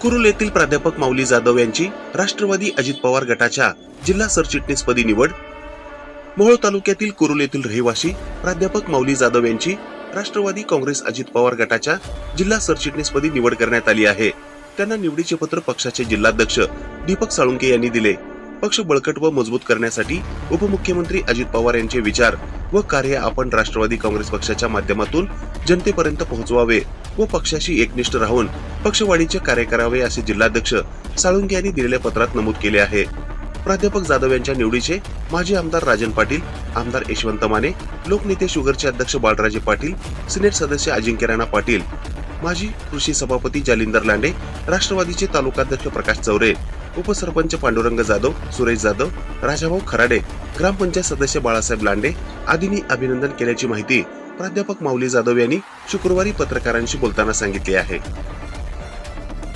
कुरुल येथील प्राध्यापक माऊली जाधव यांची राष्ट्रवादी अजित पवार गटाच्या जिल्हा सरचिटणीसपदी निवड. मोहोळ तालुक्यातील कुरुल येथील रहिवासी प्राध्यापक माऊली जाधव यांची राष्ट्रवादी काँग्रेस अजित पवार गटाच्या जिल्हा सरचिटणीसपदी निवड करण्यात आली आहे. त्यांना निवडीचे पत्र पक्षाचे जिल्हाध्यक्ष दीपक साळुंके यांनी दिले. पक्ष बळकट व मजबूत करण्यासाठी उपमुख्यमंत्री अजित पवार यांचे विचार व कार्य आपण राष्ट्रवादी काँग्रेस पक्षाच्या माध्यमातून जनतेपर्यंत पोहोचवावे व पक्षाशी एकनिष्ठ राहून पक्षवाढीचे कार्य करावे असे जिल्हाध्यक्ष साळुंके यांनी दिलेल्या पत्रात नमूद केले आहे. प्राध्यापक जाधव यांच्या निवडीचे माजी आमदार राजन पाटील आमदार यशवंत माने लोकनेते शुगरचे अध्यक्ष बाळराजे पाटील सिनेट सदस्य अजिंक्य राणा पाटील माजी कृषी सभापती जालिंदर लांडे राष्ट्रवादीचे तालुकाध्यक्ष प्रकाश चौरे उपसरपंच पांडुरंग जाधव सुरेश जाधव राजाभाऊ खराडे ग्रामपंचायत सदस्य बाळासाहेब लांडे आदींनी अभिनंदन केल्याची माहिती प्राध्यापक माऊली जाधव यांनी शुक्रवारी पत्रकारांशी बोलताना सांगितली आहे.